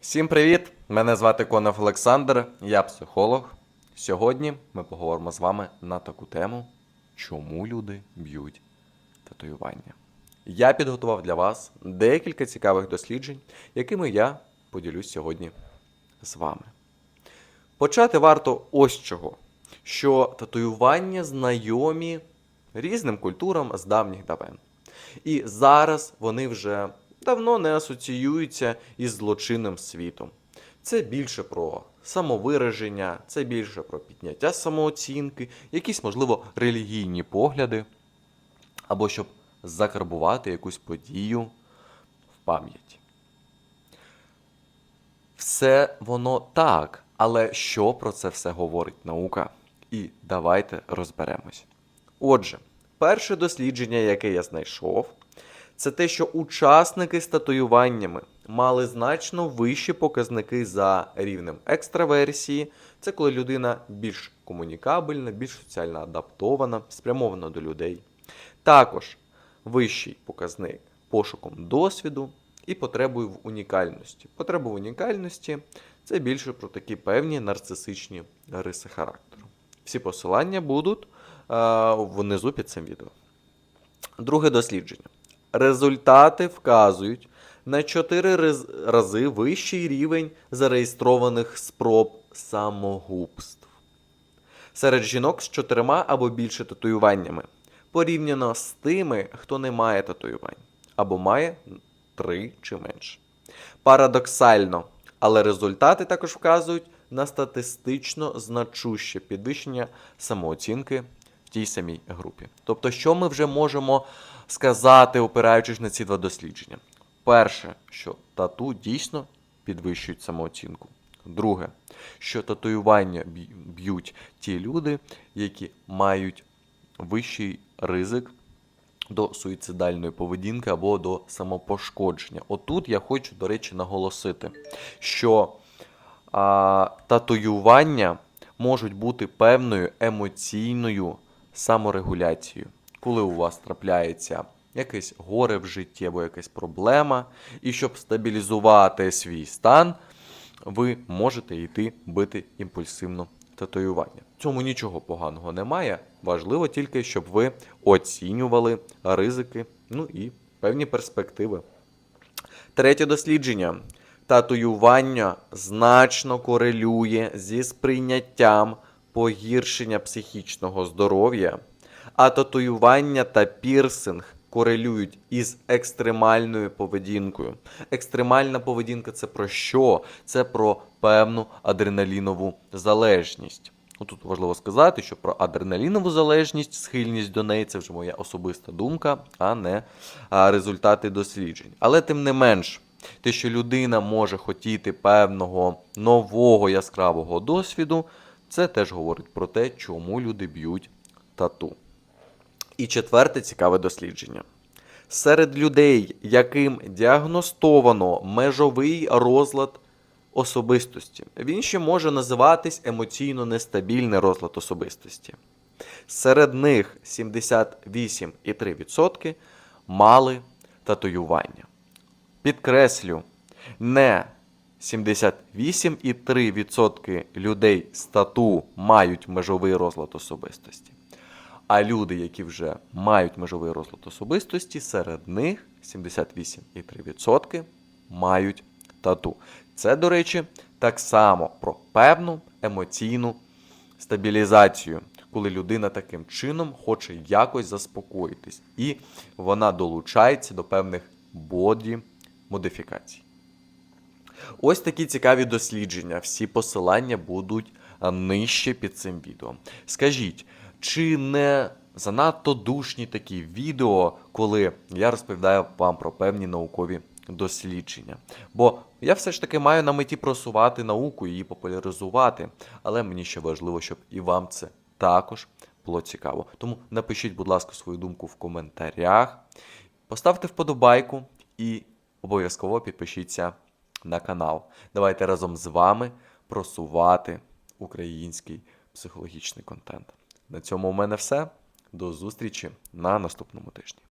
Всім привіт! Мене звати Конов Олександр, я психолог. Сьогодні ми поговоримо з вами на таку тему, чому люди б'ють татуювання. Я підготував для вас декілька цікавих досліджень, якими я поділюсь сьогодні з вами. Почати варто ось чого, що татуювання знайомі різним культурам з давніх давен. І зараз вони вже давно не асоціюються із злочинним світом. Це більше про самовираження, це більше про підняття самооцінки, якісь, можливо, релігійні погляди, або щоб закарбувати якусь подію в пам'яті. Все воно так, але що про це все говорить наука? І давайте розберемось. Отже, перше дослідження, яке я знайшов, це те, що учасники з татуюваннями мали значно вищі показники за рівнем екстраверсії. Це коли людина більш комунікабельна, більш соціально адаптована, спрямована до людей. Також вищий показник пошуком досвіду і потребою в унікальності. Потреба в унікальності це більше про такі певні нарцисичні риси характеру. Всі посилання будуть е, внизу під цим відео. Друге дослідження. Результати вказують на 4 рази вищий рівень зареєстрованих спроб самогубств серед жінок з чотирма або більше татуюваннями, порівняно з тими, хто не має татуювань, або має три чи менше. Парадоксально, але результати також вказують на статистично значуще підвищення самооцінки в тій самій групі. Тобто, що ми вже можемо сказати, опираючись на ці два дослідження? Перше, що тату дійсно підвищують самооцінку. Друге, що татуювання б'ють ті люди, які мають вищий ризик до суїцидальної поведінки або до самопошкодження. Отут я хочу, до речі, наголосити, що а, татуювання можуть бути певною емоційною саморегуляцією, коли у вас трапляється якесь горе в житті або якась проблема, і щоб стабілізувати свій стан, ви можете йти бити імпульсивно татуювання. В цьому нічого поганого немає. Важливо тільки, щоб ви оцінювали ризики, ну і певні перспективи. Третє дослідження. Татуювання значно корелює зі сприйняттям погіршення психічного здоров'я, а татуювання та пірсинг корелюють із екстремальною поведінкою. Екстремальна поведінка це про що? Це про певну адреналінову залежність. Ну, Тут важливо сказати, що про адреналінову залежність, схильність до неї це вже моя особиста думка, а не результати досліджень. Але тим не менш, те, що людина може хотіти певного нового яскравого досвіду, це теж говорить про те, чому люди б'ють тату. І четверте цікаве дослідження. Серед людей, яким діагностовано межовий розлад особистості, він ще може називатись емоційно нестабільний розлад особистості. Серед них 78,3% мали татуювання. Підкреслю, не 78,3% людей з тату мають межовий розлад особистості. А люди, які вже мають межовий розлад особистості, серед них 78,3% мають тату. Це, до речі, так само про певну емоційну стабілізацію, коли людина таким чином хоче якось заспокоїтись, і вона долучається до певних боді модифікацій. Ось такі цікаві дослідження. Всі посилання будуть нижче під цим відео. Скажіть, чи не занадто душні такі відео, коли я розповідаю вам про певні наукові дослідження? Бо я все ж таки маю на меті просувати науку її популяризувати, але мені ще важливо, щоб і вам це також було цікаво. Тому напишіть, будь ласка, свою думку в коментарях, поставте вподобайку і обов'язково підпишіться на канал. Давайте разом з вами просувати український психологічний контент. На цьому у мене все. До зустрічі на наступному тижні.